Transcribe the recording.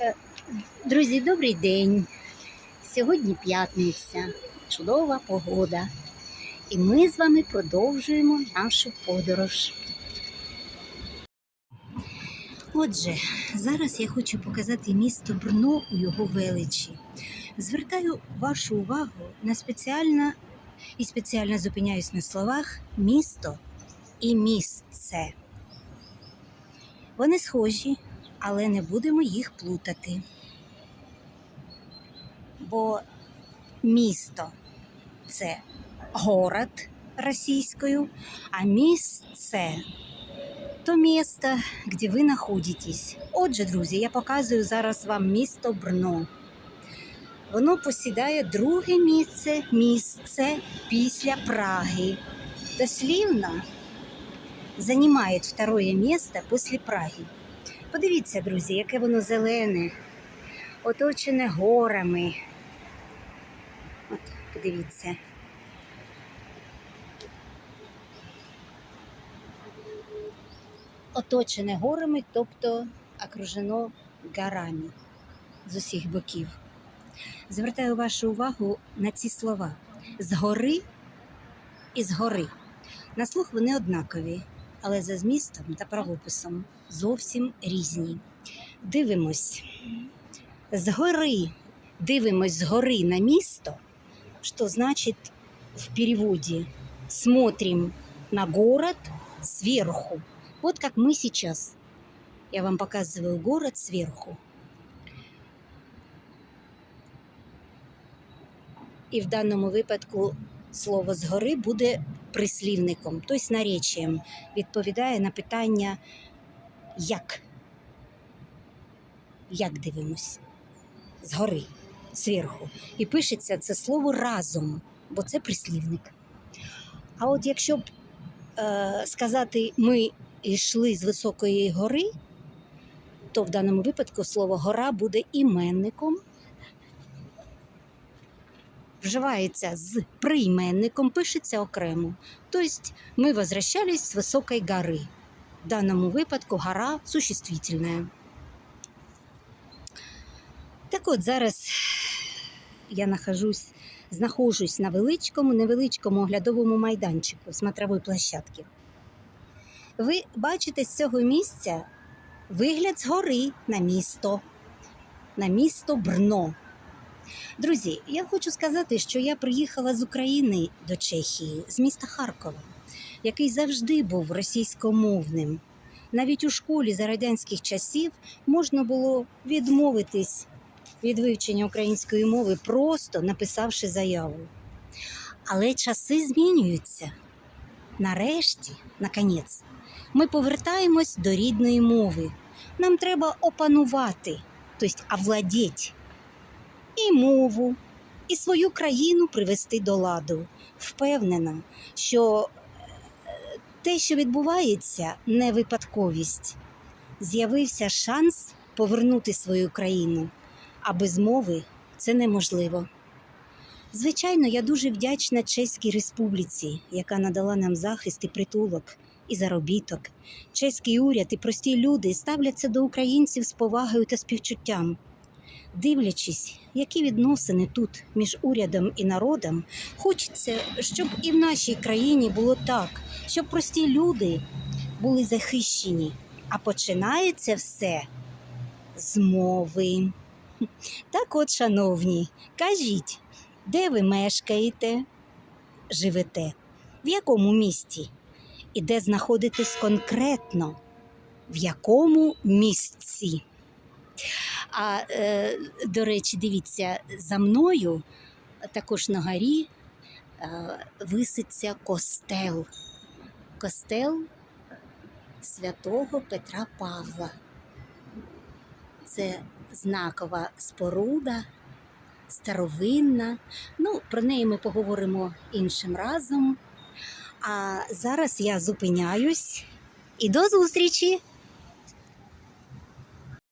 Е, Друзі, добрий день. Сьогодні п'ятниця, чудова погода. І ми з вами продовжуємо нашу подорож. Отже, зараз я хочу показати місто Брно у його величі. Звертаю вашу увагу на спеціально і спеціально зупиняюсь на словах місто і місце. Вони схожі, але не будемо їх плутати. Бо місто це город російською, а місце то місто, де ви знаходитесь. Отже, друзі, я показую зараз вам місто Брно. Воно посідає друге місце, місце після Праги. Дослівно займає второе місце після Праги. Подивіться, друзі, яке воно зелене, оточене горами. От, подивіться. Оточене горами, тобто окружено горами з усіх боків. Звертаю вашу увагу на ці слова згори і згори. На слух вони однакові, але за змістом та правописом зовсім різні. Дивимось згори, дивимось згори на місто, що значить в переводі смотрим на город сверху. Вот как мы сейчас. Я вам показываю город сверху. І в даному випадку слово згори буде прислівником, тобто наречієм, відповідає на питання як. Як дивимось? Згори, зверху. І пишеться це слово разом, бо це прислівник. А от якщо б е, сказати ми йшли з високої гори, то в даному випадку слово гора буде іменником вживається з прийменником, пишеться окремо. Тобто ми возвращались з високої гори. В даному випадку гора существительна. Так от зараз я нахожусь, знаходжусь на величкому, невеличкому оглядовому майданчику смотрової площадки. Ви бачите з цього місця вигляд згори на місто, на місто Брно. Друзі, я хочу сказати, що я приїхала з України до Чехії, з міста Харкова, який завжди був російськомовним. Навіть у школі за радянських часів можна було відмовитись від вивчення української мови, просто написавши заяву. Але часи змінюються. Нарешті, наконець, ми повертаємось до рідної мови. Нам треба опанувати, тобто овладеть і мову, і свою країну привести до ладу. Впевнена, що е, те, що відбувається, не випадковість. З'явився шанс повернути свою країну, а без мови це неможливо. Звичайно, я дуже вдячна Чеській Республіці, яка надала нам захист і притулок і заробіток. Чеський уряд і прості люди ставляться до українців з повагою та співчуттям. Дивлячись, які відносини тут між урядом і народом, хочеться, щоб і в нашій країні було так, щоб прості люди були захищені. А починається все з мови. Так от, шановні, кажіть, де ви мешкаєте, живете, в якому місті? І де знаходитесь конкретно, в якому місці? А е, до речі, дивіться, за мною також на горі е, виситься костел. Костел святого Петра Павла. Це знакова споруда, старовинна. Ну, про неї ми поговоримо іншим разом. А зараз я зупиняюсь і до зустрічі!